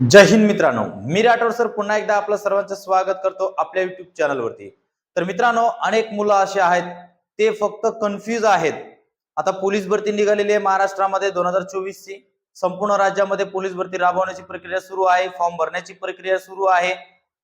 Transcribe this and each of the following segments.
जय हिंद मित्रांनो. मी राठोड सर पुन्हा एकदा आपलं सर्वांचं स्वागत करतो आपल्या युट्यूब चॅनलवरती तर मित्रांनो अनेक मुलं असे आहेत ते फक्त कन्फ्युज आहेत. आता पोलीस भरती निघालेली आहे महाराष्ट्रामध्ये दोन हजार चोवीस ची संपूर्ण राज्यामध्ये पोलीस भरती राबवण्याची प्रक्रिया सुरू आहे फॉर्म भरण्याची प्रक्रिया सुरू आहे.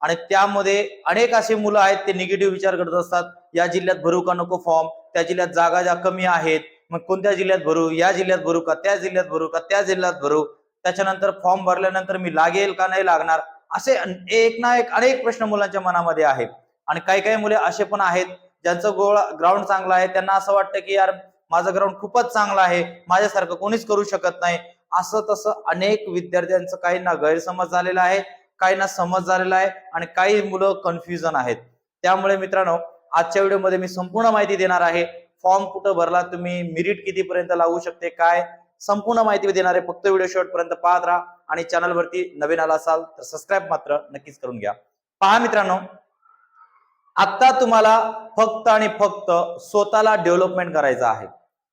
आणि त्यामध्ये अनेक असे मुलं आहेत ते निगेटिव्ह विचार करत असतात. या जिल्ह्यात भरू का नको फॉर्म त्या जिल्ह्यात जागा ज्या कमी आहेत मग कोणत्या जिल्ह्यात भरू? या जिल्ह्यात भरू का? त्या जिल्ह्यात भरू का? त्या जिल्ह्यात भरू? त्याच्यानंतर फॉर्म भरल्यानंतर मी लागेल का नाही लागणार असे एक ना एक अनेक प्रश्न मुलांच्या मनामध्ये आहेत. आणि काही काही मुले असे पण आहेत ज्यांचं गोळा ग्राउंड चांगलं आहे त्यांना असं वाटतं की यार माझं ग्राउंड खूपच चांगलं आहे माझ्यासारखं कोणीच करू शकत नाही. असं तसं अनेक विद्यार्थ्यांचं काहींना गैरसमज झालेला आहे काहींना समज झालेला आहे आणि काही मुलं कन्फ्युजन आहेत. त्यामुळे मित्रांनो आजच्या व्हिडिओमध्ये मी संपूर्ण माहिती देणार आहे. फॉर्म कुठं भरला तुम्ही मिरिट कितीपर्यंत लागू शकते काय? संपूर्ण माहिती देणारे फक्त व्हिडिओ शेवटपर्यंत पाहत राहा आणि चॅनलवरती नवीन आला असाल तर सबस्क्राईब मात्र नक्कीच करून घ्या. पहा मित्रांनो आता तुम्हाला फक्त आणि फक्त स्वतःला डेव्हलपमेंट करायचं आहे.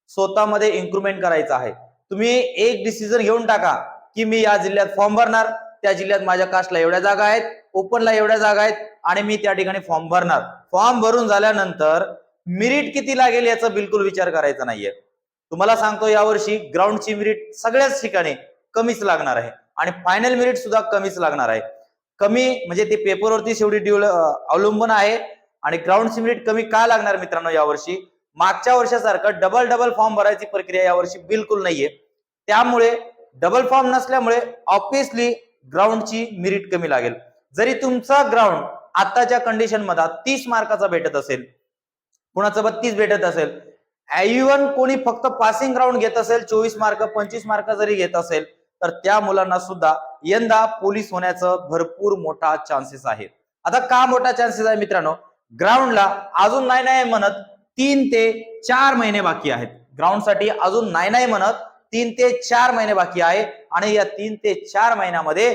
स्वतःमध्ये इम्प्रुव्हमेंट करायचं आहे. तुम्ही एक डिसिजन घेऊन टाका की मी या जिल्ह्यात फॉर्म भरणार त्या जिल्ह्यात माझ्या कास्टला एवढ्या जागा आहेत ओपनला एवढ्या जागा आहेत आणि मी त्या ठिकाणी फॉर्म भरणार. फॉर्म भरून झाल्यानंतर मिरिट किती लागेल याचा बिलकुल विचार करायचा नाहीये. तुम्हाला सांगतो यावर्षी ग्राउंडची मिरिट सगळ्याच ठिकाणी कमीच लागणार आहे. आणि फायनल मिरिट सुद्धा कमीच लागणार आहे. कमी म्हणजे ते पेपरवरती शेवटी डिवल- अवलंबून आहे. आणि ग्राउंडची मिरिट कमी का लागणार मित्रांनो यावर्षी? मागच्या वर्षासारखं डबल डबल फॉर्म भरायची प्रक्रिया यावर्षी बिलकुल नाहीये. त्यामुळे डबल फॉर्म नसल्यामुळे ऑब्विसली ग्राउंडची मिरिट कमी लागेल. जरी तुमचा ग्राउंड आताच्या कंडिशनमध्ये तीस मार्काचा भेटत असेल कुणाचं बत्तीस भेटत असेल इव्हन कोणी फक्त पासिंग ग्राउंड घेत असेल चोवीस मार्क पंचवीस मार्क जरी घेत असेल तर त्या मुलांना सुद्धा यंदा पोलीस होण्याचं भरपूर मोठा चान्सेस आहे आता का मोठा चान्सेस आहे मित्रांनो? ग्राउंडला अजून नाही नाही म्हणत तीन ते चार महिने बाकी आहेत. ग्राउंडसाठी अजून नाही नाही म्हणत तीन ते चार महिने बाकी आहे. आणि या तीन ते चार महिन्यामध्ये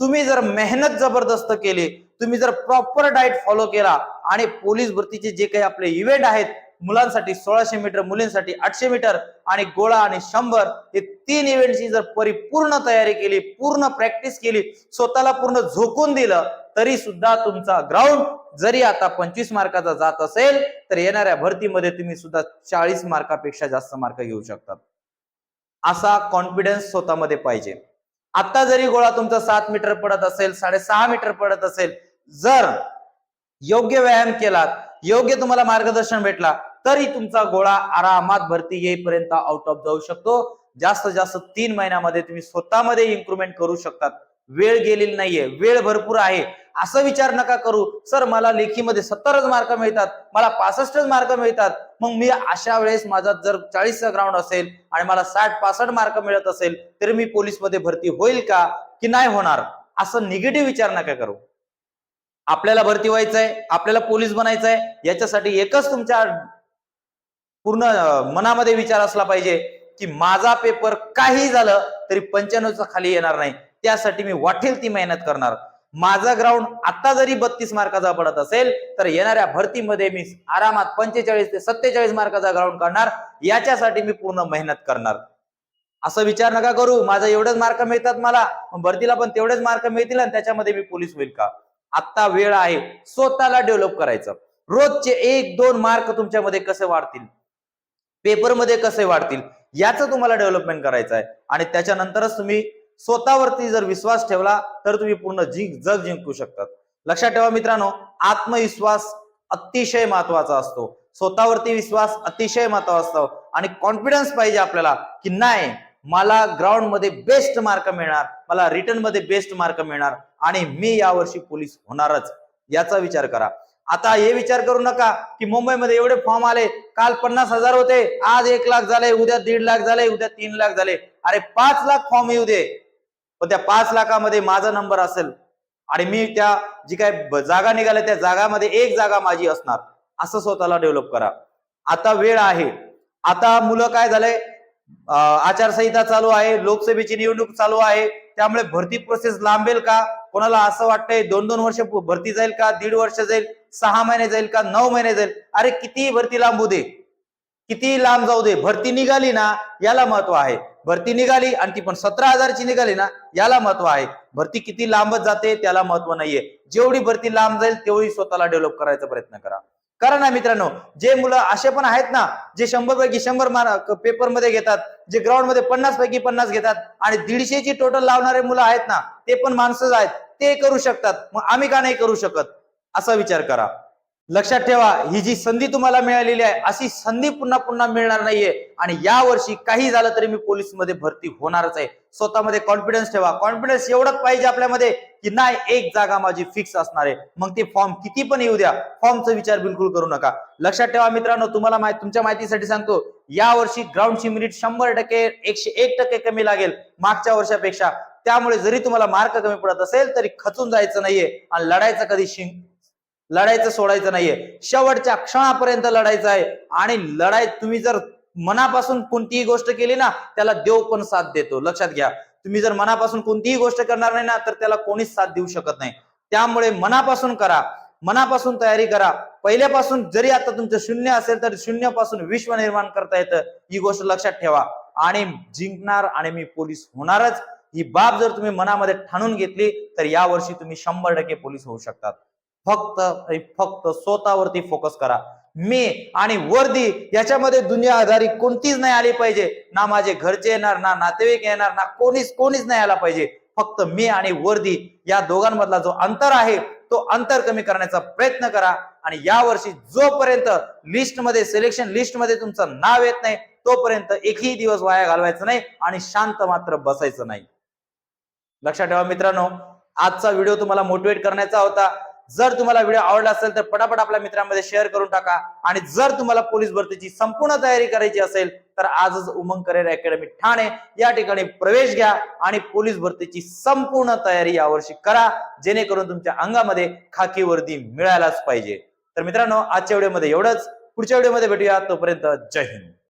तुम्ही जर मेहनत जबरदस्त केली तुम्ही जर प्रॉपर डाएट फॉलो केला आणि पोलीस भरतीचे जे काही आपले इव्हेंट आहेत मुलांसाठी सोळाशे मीटर मुलींसाठी आठशे मीटर आणि गोळा आणि शंभर हे तीन इव्हेंटची जर परिपूर्ण तयारी केली पूर्ण प्रॅक्टिस केली स्वतःला पूर्ण झोकून दिलं तरी सुद्धा तुमचा ग्राउंड जरी आता पंचवीस मार्काचा जात असेल तर येणाऱ्या भरतीमध्ये तुम्ही सुद्धा चाळीस मार्कापेक्षा जास्त मार्क घेऊ शकतात. असा कॉन्फिडन्स स्वतःमध्ये पाहिजे. आता जरी गोळा तुमचा सात मीटर पडत असेल साडेसहा मीटर पडत असेल जर योग्य व्यायाम केलात योग्य तुम्हाला मार्गदर्शन भेटला तरी तुमचा गोळा आरामात भरती येईपर्यंत आउट ऑफ जाऊ शकतो. जास्त जास्त तीन महिन्यामध्ये तुम्ही स्वतःमध्ये इम्प्रुव्हमेंट करू शकतात. वेळ गेलेली नाहीये वेळ भरपूर आहे. असं विचार नका करू सर मला लेखीमध्ये सत्तरच मार्क मिळतात मला पासष्टच मार्क मिळतात. मग मी अशा वेळेस माझा जर चाळीसचा ग्राउंड असेल आणि मला साठ पासष्ट मार्क मिळत असेल तर मी पोलीसमध्ये भरती होईल का? की नाही होणार? असं निगेटिव्ह विचार नका करू. आपल्याला भरती व्हायचंय आपल्याला पोलीस बनायचं आहे याच्यासाठी एकच तुमच्या पूर्ण मनामध्ये विचार असला पाहिजे की माझा पेपर काही झालं तरी पंच्याण्णवचा खाली येणार नाही. त्यासाठी मी वाटेल ती मेहनत करणार. माझा ग्राउंड आता जरी बत्तीस मार्काचा पडत असेल तर येणाऱ्या भरतीमध्ये मी आरामात पंचेचाळीस ते सत्तेचाळीस मार्काचा ग्राउंड करणार याच्यासाठी मी पूर्ण मेहनत करणार. असं विचार नका करू. माझा एवढेच मार्क मिळतात मला. भरतीला पण तेवढेच मार्क मिळतील आणि त्याच्यामध्ये मी पोलीस होईल का? आता वेळ आहे स्वतःला डेव्हलप करायचं. रोजचे एक दोन मार्क तुमच्यामध्ये कसे वाढतील? पेपरमध्ये कसे वाढतील? याचं तुम्हाला डेव्हलपमेंट करायचं आहे. आणि त्याच्यानंतरच तुम्ही स्वतःवरती जर विश्वास ठेवला तर तुम्ही पूर्ण जिंक जग जिंकू शकतात. लक्षात ठेवा मित्रांनो आत्मविश्वास अतिशय महत्त्वाचा असतो. स्वतःवरती विश्वास अतिशय महत्त्वाचा असतो. आणि कॉन्फिडन्स पाहिजे आपल्याला की नाही मला ग्राउंडमध्ये बेस्ट मार्क मिळणार मला रिटर्नमध्ये बेस्ट मार्क मिळणार आणि मी यावर्षी पोलीस होणारच याचा विचार करा. आता हे विचार करू नका की मुंबईमध्ये एवढे फॉर्म आले काल पन्नास हजार होते आज एक लाख झाले उद्या दीड लाख झाले उद्या तीन लाख झाले. अरे पाच लाख फॉर्म येऊ दे. पण त्या पाच लाखामध्ये माझा नंबर असेल आणि मी त्या जी काय जागा निघाल्या त्या जागामध्ये एक जागा माझी असणार. असं स्वतःला डेव्हलप करा. आता वेळ आहे. आता मुलं काय झालंय आचारसंहिता चालू आहे लोकसभेची निवडणूक चालू आहे. त्यामुळे भरती प्रोसेस लांबेल का? कोणाला असं वाटतंय दोन दोन वर्ष भरती जाईल का? दीड वर्ष जाईल सहा महिने जाईल का? नऊ महिने जाईल? अरे किती भरती लांबू दे. किती लांब जाऊ दे. भरती निघाली ना याला महत्त्व आहे. भरती निघाली आणि ती पण सतरा हजारची निघाली ना याला महत्त्व आहे. भरती किती लांबत जाते त्याला महत्त्व नाहीये. जेवढी भरती लांब जाईल तेवढी स्वतःला डेव्हलप करायचा प्रयत्न करा. करा ना मित्रांनो जे मुलं असे पण आहेत ना जे शंभर पैकी शंभर मार्क पेपरमध्ये घेतात जे ग्राउंडमध्ये पन्नास पैकी पन्नास घेतात आणि दीडशेची टोटल लावणारे मुलं आहेत ना ते पण माणसंच आहेत ते करू शकतात. मग आम्ही का नाही करू शकत? असा विचार करा. लक्षात ठेवा ही जी संधी तुम्हाला मिळालेली आहे अशी संधी पुन्हा पुन्हा मिळणार नाहीये. आणि या वर्षी काही झालं तरी मी पोलीसमध्ये भरती होणारच आहे. स्वतःमध्ये कॉन्फिडन्स ठेवा. कॉन्फिडन्स एवढंच पाहिजे आपल्यामध्ये की नाही एक जागा माझी फिक्स असणार आहे. मग ते फॉर्म किती पण येऊ द्या. फॉर्मचा विचार बिलकुल करू नका. लक्षात ठेवा मित्रांनो तुम्हाला माहिती तुमच्या माहितीसाठी सांगतो या वर्षी ग्राउंडची मिनिट शंभर टक्के एकशे एक टक्के कमी लागेल मागच्या वर्षापेक्षा. त्यामुळे जरी तुम्हाला मार्क कमी पडत असेल तरी खचून जायचं नाहीये आणि लढायचं कधी शिंग? लढायचं सोडायचं नाहीये. शेवटच्या क्षणापर्यंत लढायचं आहे. आणि लढाई तुम्ही जर मनापासून कोणतीही गोष्ट केली ना त्याला देव पण साथ देतो. लक्षात घ्या. तुम्ही जर मनापासून कोणतीही गोष्ट करणार नाही ना तर त्याला कोणीच साथ देऊ शकत नाही. त्यामुळे मनापासून करा. मनापासून तयारी करा. पहिल्यापासून जरी आता तुमचं शून्य असेल तर शून्यापासून विश्व निर्माण करता येतं. ही गोष्ट लक्षात ठेवा. आणि जिंकणार आणि मी पोलीस होणारच. ही बाब जर तुम्ही मनामध्ये ठाणून घेतली तर या वर्षी तुम्ही शंभर टक्के पोलीस होऊ शकतात. फक्त फक्त स्वतःवरती फोकस करा. मी आणि वर्दी याच्यामध्ये दुनिया आधारी कोणतीच नाही आली पाहिजे. ना माझे घरचे येणार ना नातेवाईक येणार ना कोणीच कोणीच नाही आला पाहिजे. फक्त मी आणि वर्दी या दोघांमधला जो अंतर आहे तो अंतर कमी करण्याचा प्रयत्न करा. आणि या वर्षी जोपर्यंत लिस्टमध्ये सिलेक्शन लिस्टमध्ये तुमचं नाव येत नाही तोपर्यंत एकही दिवस वाया घालवायचं नाही आणि शांत मात्र बसायचं नाही. लक्षात ठेवा मित्रांनो आजचा व्हिडिओ तुम्हाला मोटिवेट करण्याचा होता. जर तुम्हाला व्हिडिओ आवडला असेल तर पटापट आपल्या मित्रांमध्ये शेअर करून टाका. आणि जर तुम्हाला पोलीस भरतीची संपूर्ण तयारी करायची असेल तर आजच उमंग करिअर अकॅडमी ठाणे या ठिकाणी प्रवेश घ्या आणि पोलीस भरतीची संपूर्ण तयारी यावर्षी करा जेणेकरून तुमच्या अंगामध्ये खाकी वर्दी मिळायलाच पाहिजे. तर मित्रांनो आजच्या व्हिडिओमध्ये एवढंच. पुढच्या व्हिडिओमध्ये भेटूया. तोपर्यंत जय हिंद.